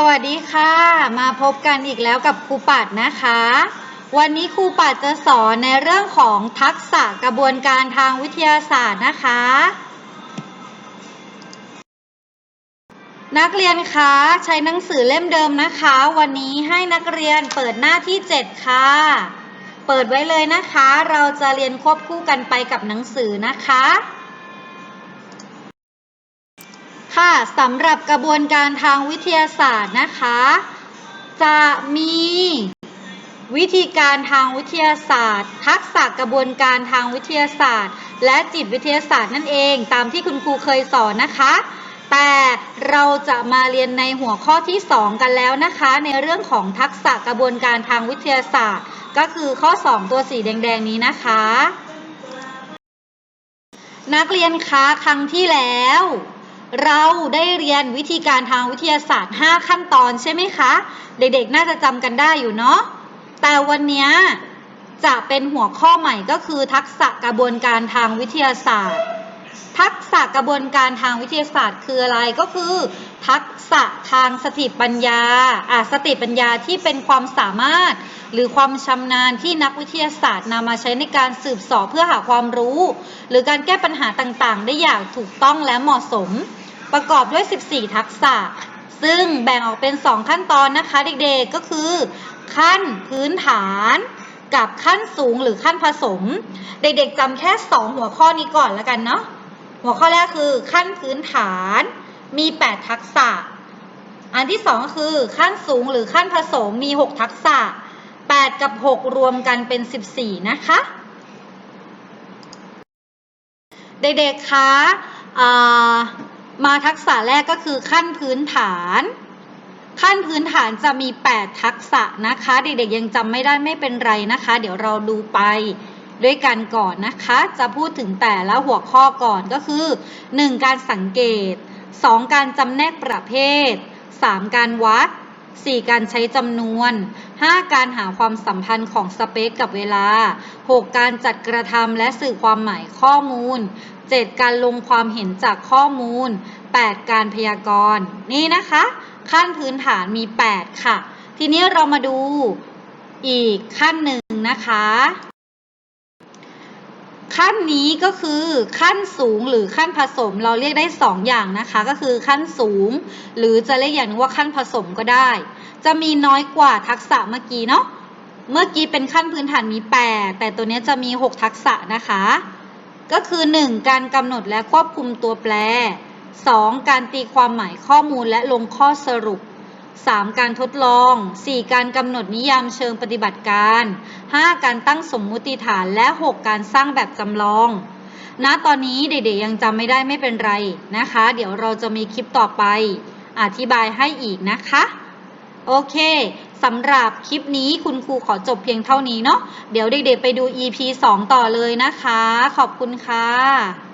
สวัสดีค่ะ มาพบกันอีกแล้วกับครูปัดนะคะ วันนี้ครูปัดจะสอนในเรื่องของทักษะกระบวนการทางวิทยาศาสตร์นะคะ นักเรียนคะใช้หนังสือเล่มเดิมนะคะ วันนี้ให้นักเรียนเปิดหน้าที่ 7 ค่ะ เปิดไว้เลยนะคะ เราจะเรียนควบคู่กันไปกับหนังสือนะคะ ค่ะสำหรับกระบวนการทางวิทยาศาสตร์นะคะ จะมีวิธีการทางวิทยาศาสตร์ ทักษะกระบวนการทางวิทยาศาสตร์ และจิตวิทยาศาสตร์นั่นเอง ตามที่คุณครูเคยสอนนะคะ แต่เราจะมาเรียนในหัวข้อที่ 2 กันแล้วนะคะ ในเรื่องของทักษะกระบวนการทางวิทยาศาสตร์ ก็คือข้อ 2 ตัวสีแดง ๆ นี้นะคะ นักเรียนคะครั้งที่แล้ว เราได้เรียนวิธีการทางวิทยาศาสตร์ 5 ขั้นตอนใช่ไหมคะ เด็กๆ น่าจะจำกันได้อยู่เนาะ แต่วันนี้จะเป็นหัวข้อใหม่ก็คือทักษะกระบวนการทางวิทยาศาสตร์ ทักษะกระบวนการทางวิทยาศาสตร์คืออะไรก็คือ ทักษะทางสติปัญญาอะสติปัญญาที่เป็นความสามารถ หรือความชำนาญที่นักวิทยาศาสตร์นำมาใช้ในการสืบสอบเพื่อหาความรู้ หรือการแก้ปัญหาต่างๆ ได้อย่างถูกต้องและเหมาะสม ประกอบด้วย 14 ทักษะ ซึ่งแบ่งออกเป็น 2 ขั้นตอนนะคะเด็กๆ ก็คือ ขั้นพื้นฐานกับขั้นสูงหรือขั้นผสม เด็กๆจำแค่ 2 หัวข้อนี้ก่อนแล้วกันเนาะ หัวข้อแรกคือขั้นพื้นฐานมี 8 ทักษะ อันที่ 2 คือขั้นสูงหรือขั้นผสมมี 6 ทักษะ 8 กับ 6 รวมกันเป็น 14 นะคะ เด็กๆคะ มาทักษะแรกก็คือขั้นพื้นฐาน ขั้นพื้นฐานจะมี 8 ทักษะนะคะ เด็กๆยังจำไม่ได้ไม่เป็นไรนะคะ เดี๋ยวเราดูไปด้วยกันก่อนนะคะ จะพูดถึงแต่ละหัวข้อก่อนก็คือ 1. การสังเกต 2. การจำแนกประเภท 3. การวัด 4. การใช้จำนวน 5. การหาความสัมพันธ์ของสเปซกับเวลา 6. การจัดกระทำและสื่อความหมายข้อมูล 7. การลงความเห็นจากข้อมูล 8. การพยากรณ์ นี่นะคะ ขั้นพื้นฐานมี 8 ค่ะ ทีนี้เรามาดูอีกขั้นหนึ่งนะคะ ขั้นนี้ก็คือขั้นสูงหรือขั้นผสมเราเรียกได้ 2 อย่างนะคะ ก็คือขั้นสูง หรือจะเรียกอย่างนึงว่าขั้นผสมก็ได้ จะมีน้อยกว่าทักษะเมื่อกี้เนาะเมื่อกี้เป็นขั้นพื้นฐานมี 8 แต่ตัวนี้จะมี 6 ทักษะนะคะ ก็คือ 1. การกำหนดและควบคุมตัวแปร 2. การตีความหมายข้อมูลและลงข้อสรุป 3. การทดลอง 4. การกำหนดนิยามเชิงปฏิบัติการ 5. การตั้งสมมุติฐานและ 6. การสร้างแบบจำลองณตอนนี้เด็กๆยังจำไม่ได้ไม่เป็นไรนะคะ เดี๋ยวเราจะมีคลิปต่อไป อธิบายให้อีกนะคะ โอเคสำหรับคลิปนี้คุณครูขอจบเพียงเท่านี้เนาะเดี๋ยวเด็กๆไปดู EP 2 ต่อเลยนะคะ ขอบคุณค่ะ